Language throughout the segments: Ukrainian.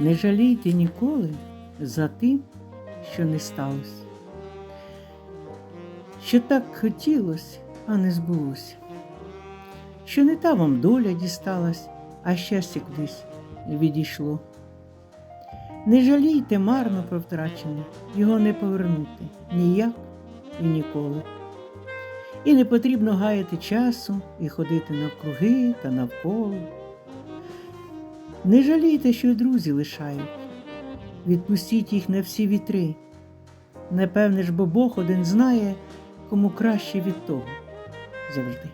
Не жалійте ніколи за тим, що не сталося. Що так хотілося, а не збулося. Що не та вам доля дісталась, а щастя кудись відійшло. Не жалійте марно про втрачене, його не повернути ніяк і ніколи. І не потрібно гаяти часу і ходити навкруги та навколо. Не жалійте, що друзі лишають, відпустіть їх на всі вітри. Непевне ж, бо Бог один знає, кому краще від того завжди.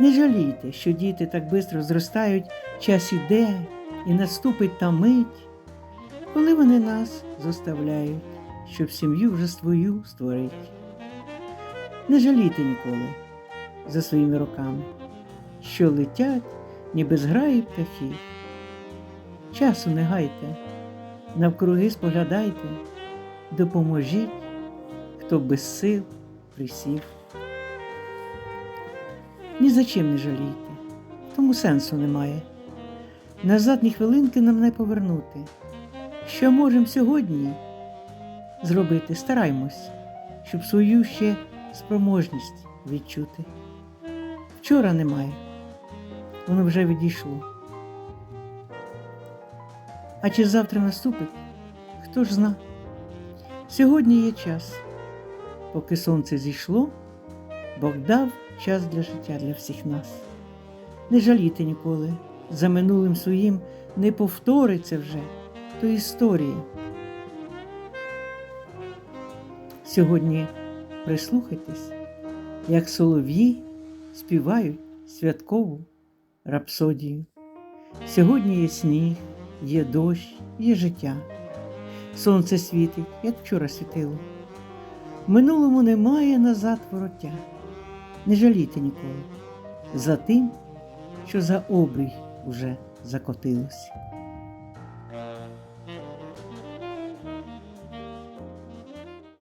Не жалійте, що діти так швидко зростають, час іде і наступить та мить, коли вони нас заставляють, щоб сім'ю вже свою створить. Не жалійте ніколи за своїми руками, що летять, ніби зграї птахи. Часу не гайте, навкруги споглядайте, допоможіть, хто без сил присів. Ні за чим не жалійте, тому сенсу немає. Назад ні хвилинки нам не повернути. Що можемо сьогодні зробити, стараймось, щоб свою ще спроможність відчути. Вчора немає, воно вже відійшло. А чи завтра наступить, хто ж зна? Сьогодні є час, поки сонце зійшло, Бог дав час для життя для всіх нас. Не жалійте ніколи, за минулим своїм не повториться вже то історії. Сьогодні прислухайтесь, як солов'ї співають святкову рапсодію. Сьогодні є сніг, є дощ, є життя. Сонце світить, як вчора світило. Минулому немає назад вороття. Не жалійте ніколи за тим, що за обрій уже закотилось.